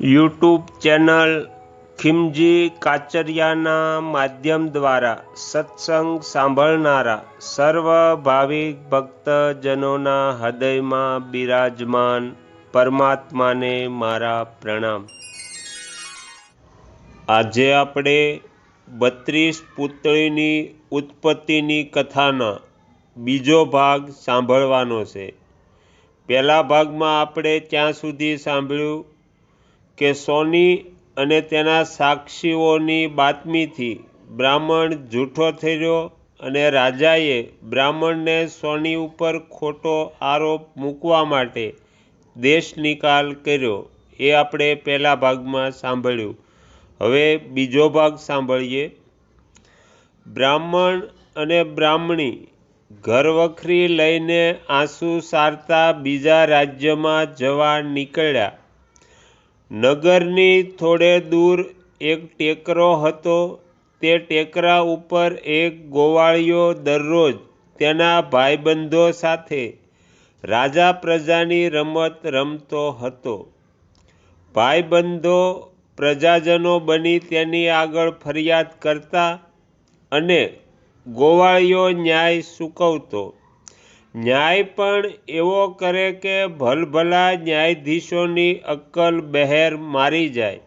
YouTube channel ખિમજી કાચરિયાના માધ્યમ દ્વારા સત્સંગ સાંભળનારા સર્વ ભાવિક ભક્તજનોના હૃદયમાં બિરાજમાન પરમાત્માને મારા પ્રણામ. આજે આપણે બત્રીસ પુતળીની ઉત્પત્તિની કથાના બીજો ભાગ સાંભળવાનો છે. પહેલા ભાગમાં આપણે ત્યાં સુધી સાંભળ્યું કે સોની અને તેના સાક્ષીઓની બાતમીથી બ્રાહ્મણ જૂઠો થયો અને રાજાએ બ્રાહ્મણને સોની ઉપર ખોટો આરોપ મૂકવા માટે દેશ નિકાલ કર્યો. એ આપણે પહેલા ભાગમાં સાંભળ્યું. હવે બીજો ભાગ સાંભળીએ. બ્રાહ્મણ અને બ્રાહ્મણી ઘરવખરી લઈને આંસુ સારતા બીજા રાજ્યમાં જવા નીકળ્યા. નગરની થોડે દૂર એક ટેકરો હતો. તે ટેકરા ઉપર એક ગોવાળિયો દરરોજ તેના ભાઈબંધો સાથે રાજા પ્રજાની રમત રમતો હતો. ભાઈબંધો પ્રજાજનો બની તેની આગળ ફરિયાદ કરતા અને ગોવાળિયો ન્યાય સૂકવતો ન્યાય પણ એવો કરે કે ભલભલા ન્યાયાધીશોની અક્કલ બહેર મારી જાય.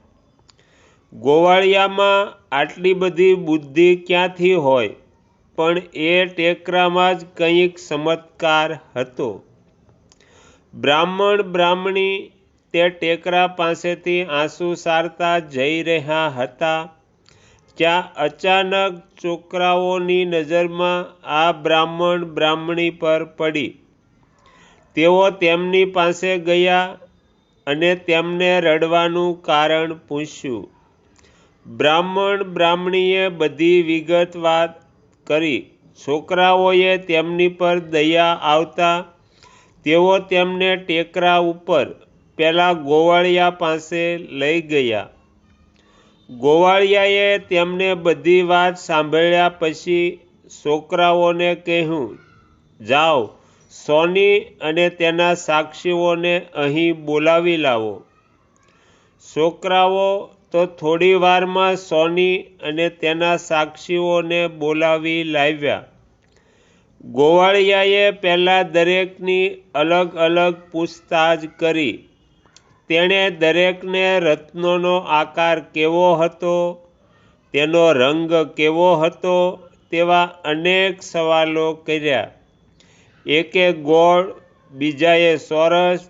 ગોવાળિયામાં આટલી બધી બુદ્ધિ ક્યાંથી હોય? પણ એ ટેકરામાં જ કંઈક ચમત્કાર હતો. બ્રાહ્મણ બ્રાહ્મણી તે ટેકરા પાસેથી આંસુ સારતા જઈ રહ્યા હતા. ત્યાં અચાનક છોકરાઓની નજરમાં આ બ્રાહ્મણ બ્રાહ્મણી પર પડી. તેઓ તેમની પાસે ગયા અને તેમને રડવાનું કારણ પૂછ્યું. બ્રાહ્મણ બ્રાહ્મણીએ બધી વિગત વાત કરી. છોકરાઓએ તેમની પર દયા આવતા તેઓ તેમને ટેકરા ઉપર, પેલા ગોવાળિયા પાસે લઈ ગયા. ગોવાળિયાએ તેમને બધી વાત સાંભળ્યા પછી છોકરાઓને કહ્યું, જાઓ, સોની અને તેના સાક્ષીઓને અહીં બોલાવી લાવો. છોકરાઓ તો થોડી વારમાં સોની અને તેના સાક્ષીઓને બોલાવી લાવ્યા. ગોવાળિયાએ પહેલાં દરેકની અલગ અલગ પૂછતાછ કરી. તેણે દરેકને રત્નોનો આકાર કેવો હતો, તેનો રંગ કેવો હતો તેવા અનેક સવાલો કર્યા. એકે ગોળ, બીજાએ સોરસ,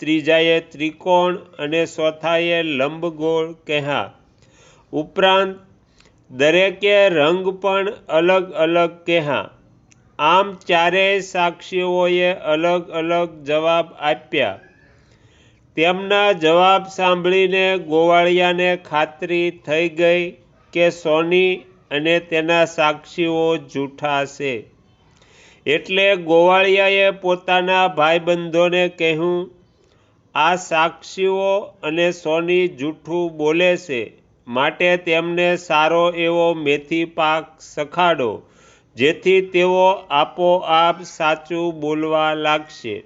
ત્રીજાએ ત્રિકોણ અને ચોથાએ લંબગોળ કહ્યા ઉપરાંત, દરેકે રંગ પણ અલગ અલગ કહ્યા આમ ચારેય સાક્ષીઓએ અલગ અલગ જવાબ આપ્યા. તેમના જવાબ સાંભળીને ગોવાળિયાને ખાતરી થઈ ગઈ કે સોની અને તેના સાક્ષીઓ જૂઠા છે એટલે ગોવાળિયાએ પોતાના ભાઈબંધોને કહ્યું, આ સાક્ષીઓ અને સોની જૂઠું બોલે છે. માટે તેમને સારો એવો મેથી પાક સખાડો, જેથી તેઓ આપોઆપ સાચું બોલવા લાગશે.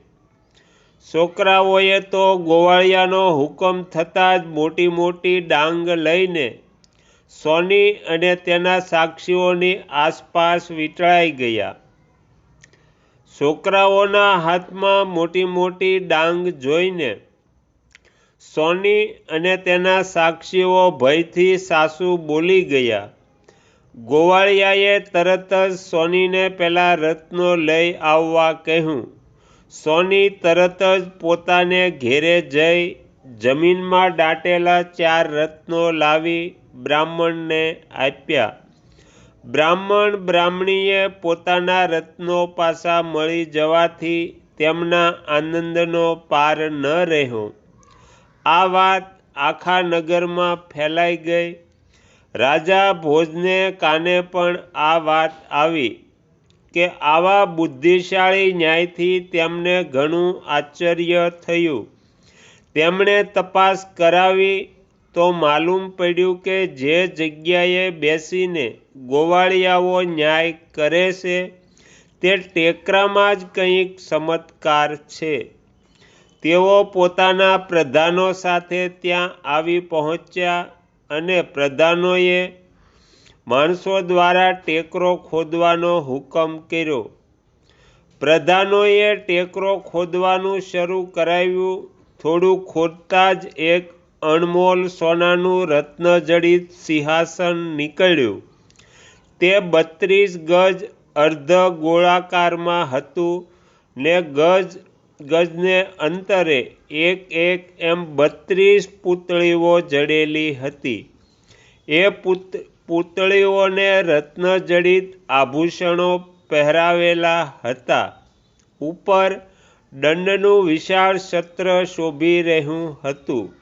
છોકરાઓએ તો ગોવાળિયાનો હુકમ થતાં જ મોટી મોટી ડાંગ લઈને સોની અને તેના સાક્ષીઓની આસપાસ વીંટળાઈ ગયા. છોકરાઓના હાથમાં મોટી મોટી ડાંગ જોઈને સોની અને તેના સાક્ષીઓ ભયથી સાસુ બોલી ગયા. ગોવાળિયાએ તરત જ સોનીને પેલા રત્નો લઈ આવવા કહ્યું. સોની તરત જ પોતાને ઘેરે જઈ જમીનમાં દાટેલા ચાર રત્નો લાવી બ્રાહ્મણને આપ્યા. બ્રાહ્મણ બ્રાહ્મણીએ પોતાના રત્નો પાસા મળી જવાથી તેમના આનંદનો પાર ન રહ્યો. આ વાત આખા નગરમાં ફેલાઈ ગઈ. રાજા ભોજને કાને પણ આ વાત આવી. કે આવા બુદ્ધિશાળી ન્યાયથી તેમને ઘણું આશ્ચર્ય થયું. તેમણે તપાસ કરાવી તો માલુમ પડ્યું કે જે જગ્યાએ બેસીને ગોવાળિયાઓ ન્યાય કરે છે, તે ટેકરામાં જ કંઈક ચમત્કાર છે. તેઓ પોતાના પ્રધાનો સાથે ત્યાં આવી પહોંચ્યા અને પ્રધાનોએ માણસો દ્વારા ટેકરો ખોદવાનો હુકમ કર્યો. પ્રધાનોએ ટેકરો ખોદવાનું શરૂ કરાવ્યું. થોડું ખોદતા જ એક અણમોલ સોનાનું રત્નજડિત સિંહાસન નીકળ્યું. તે બત્રીસ ગજ અર્ધ ગોળાકારમાં હતું ને ગજ, ગજને અંતરે એક એક એમ બત્રીસ પૂતળીઓ જડેલી હતી. એ પૂતળીઓને રત્નજડિત આભૂષણો પહેરાવેલા હતા. ઉપર દંડનું વિશાળ સત્ર શોભી રહ્યું હતું.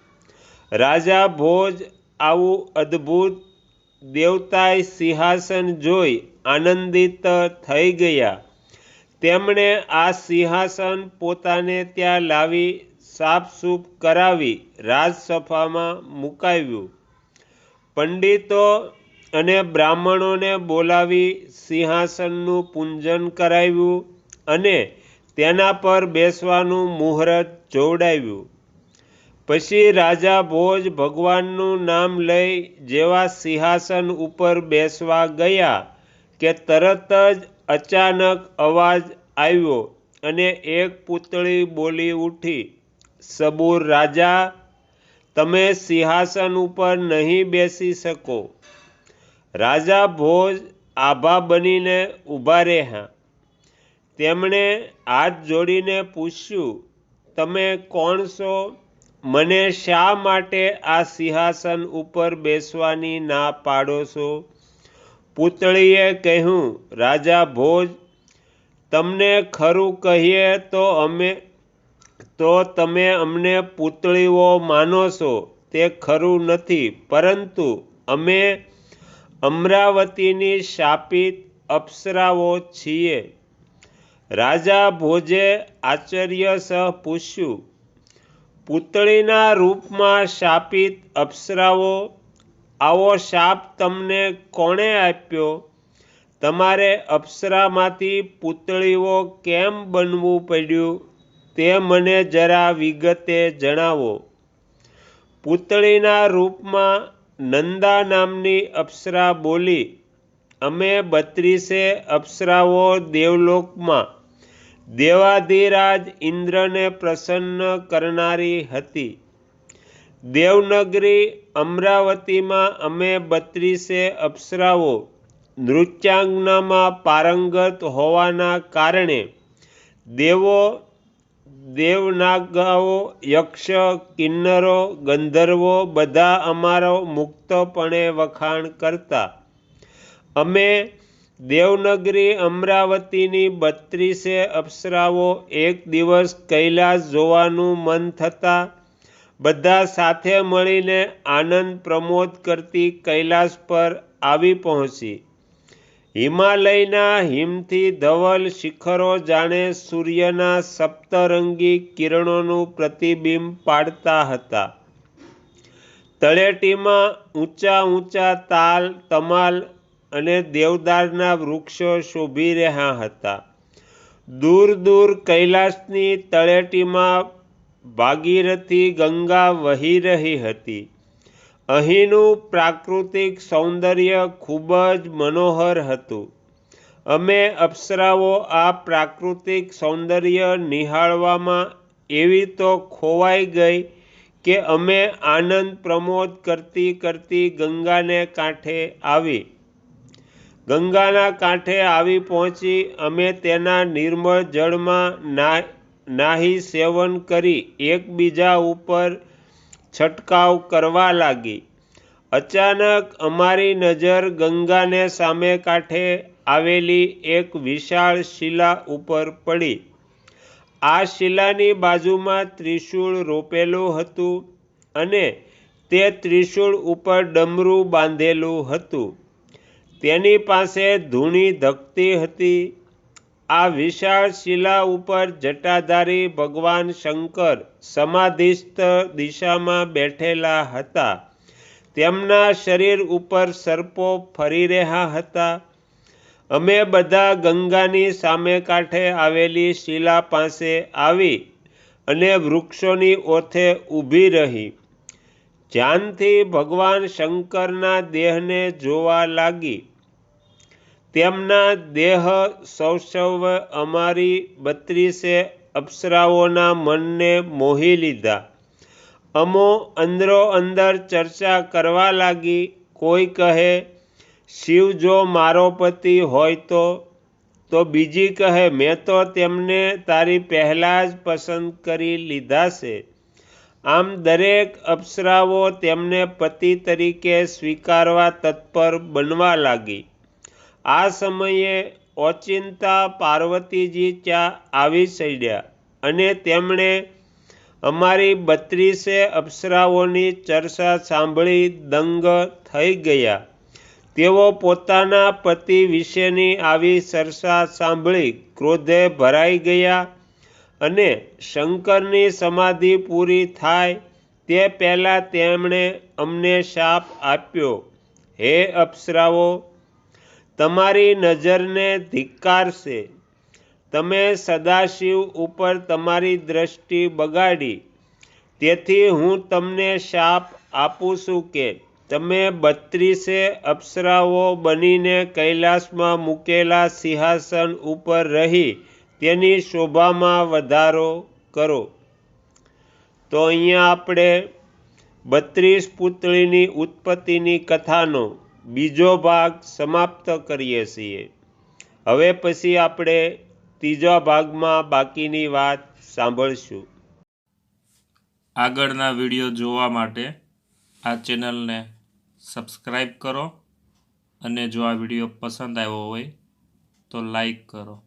રાજા ભોજ આવું અદ્ભુત દેવતાય સિંહાસન જોઈ આનંદિત થઈ ગયા. તેમણે આ સિંહાસન પોતાને ત્યાં લાવી સાફસૂફ કરાવી, રાજસભામાં મુકાવ્યું. પંડિતો અને બ્રાહ્મણોને બોલાવી સિંહાસનનું પૂજન કરાવ્યું અને તેના પર બેસવાનું મુહૂર્ત જોવડાવ્યું. પછી રાજા ભોજ ભગવાનનું નામ લઈ જેવા સિંહાસન ઉપર બેસવા ગયા કે તરત જ અચાનક અવાજ આવ્યો અને એક પૂતળી બોલી ઉઠી, સબૂર રાજા, તમે સિંહાસન ઉપર નહીં બેસી શકો. રાજા ભોજ આભા બનીને ઊભા રહ્યા. તેમણે હાથ જોડીને પૂછ્યું, તમે કોણ છો? મને શા માટે આ સિંહાસન ઉપર બેસવાની ના પાડો છો? પૂતળીએ કહ્યું, રાજા ભોજ, તમને ખરું કહીએ તો અમે, તો તમે અમને પૂતળીઓ માનો છો, તે ખરું નથી, પરંતુ અમે અમરાવતીની શાપિત અપ્સરાઓ છીએ. રાજા ભોજે આચાર્ય સહ પૂછ્યું, પૂતળીના રૂપમાં શાપિત અપ્સરાઓ, આવો શાપ તમને કોણે આપ્યો? તમારે અપ્સરામાંથી પૂતળીઓ કેમ બનવું પડ્યું? તે મને જરા વિગતે જણાવો. પૂતળીના રૂપમાં નંદા નામની અપ્સરા બોલી, અમે બત્રીસે અપ્સરાઓ દેવલોકમાં. દેવાધિરાજ ઇન્દ્રને પ્રસન્ન કરનારી હતી. દેવનગરી અમરાવતીમાં અમે બત્રીસે અપ્સરાઓ. નૃત્યાંગનામાં પારંગત હોવાના કારણે દેવો દેવનાગાઓ, યક્ષ, કિન્નરો, ગંધર્વો બધા અમારો મુક્તપણે વખાણ કરતા. અમે દેવનગરી અમરાવતીની બત્રીસે અપ્સરાઓ એક દિવસ કૈલાસ જોવાનું મન થતાં બધા સાથે મળીને આનંદ પ્રમોદ કરતી કૈલાસ પર આવી પહોંચી. હિમાલયના હિમથી ધવલ શિખરો જાણે સૂર્યના સપ્તરંગી કિરણોનું પ્રતિબિંબ પાડતા હતા. તળેટીમાં ઊંચા ઊંચા તાલ, તમાલ અને દેવદારના વૃક્ષો શોભી રહ્યા હતા. દૂર દૂર કૈલાસની તળેટીમાં ભાગીરથી ગંગા વહી રહી હતી. અહીંનું પ્રાકૃતિક સૌંદર્ય ખૂબ જ મનોહર હતું. અમે અપ્સરાઓ આ પ્રાકૃતિક સૌંદર્ય નિહાળવામાં એવી તો ખોવાઈ ગઈ કે અમે આનંદ પ્રમોદ કરતી કરતી ગંગાને કાંઠે આવી. ગંગાના કાંઠે આવી પહોંચી અમે તેના નિર્મળ જળમાં નાહી સેવન કરી એકબીજા ઉપર છંટકાવ કરવા લાગી. અચાનક અમારી નજર ગંગાને સામે કાંઠે આવેલી એક વિશાળ શિલા ઉપર પડી. આ શિલાની બાજુમાં ત્રિશૂળ રોપેલું હતું અને તે ત્રિશૂળ ઉપર ડમરું બાંધેલું હતું. તેની પાસે ધૂણી ધકતી હતી આ વિશાળ શિલા ઉપર જટાધારી ભગવાન શંકર સમાધિસ્થ દિશામાં બેઠેલા હતા. તેમના શરીર ઉપર સર્પો ફરી રહ્યા હતા. અમે બધા ગંગાની સામે કાંઠે આવેલી શિલા પાસે આવી અને વૃક્ષોની ઓથે ઊભી રહી. ધ્યાનથી ભગવાન શંકરના દેહને જોવા લાગી. તેમના દેહ સૌસવ અમારી બત્રીસે અપ્સરાઓના મનને મોહી લીધા. અમો અંદરો અંદર ચર્ચા કરવા લાગી, કોઈ કહે, શિવ જો મારો પતિ હોય તો તો બીજી કહે, મેં તો તેમને તારી પહેલાં જ પસંદ કરી લીધા છે. આમ દરેક અપ્સરાઓ તેમને પતિ તરીકે સ્વીકારવા તત્પર બનવા લાગી. આ સમયે ઓચિંતા પાર્વતીજી ત્યાં આવી ચડ્યા અને તેમણે અમારી બત્રીસે અપ્સરાઓની ચર્ચા સાંભળી દંગ થઈ ગયા. તેઓ પોતાના પતિ વિશેની આવી ચર્ચા સાંભળી ક્રોધે ભરાઈ ગયા અને શંકરની સમાધિ પૂરી થાય તે પહેલાં તેમણે અમને શાપ આપ્યો. હે અપ્સરાઓ તમારી નજરને ધિક્કારશે. તમે સદાશિવ ઉપર તમારી દ્રષ્ટિ બગાડી. તેથી હું તમને શાપ આપું છું કે તમે બત્રીસે અપ્સરાઓ બનીને કૈલાસમાં મૂકેલા સિંહાસન ઉપર રહી તેની શોભામાં વધારો કરો. તો અહીંયા આપણે બત્રીસ પુતળીની ઉત્પત્તિની કથાનો બીજો ભાગ સમાપ્ત કરીએ છીએ. હવે પછી આપણે ત્રીજા ભાગમાં બાકીની વાત સાંભળશું. આગળના વીડિયો જોવા માટે આ ચેનલને સબસ્ક્રાઈબ કરો અને જો આ વીડિયો પસંદ આવ્યો હોય તો લાઈક કરો.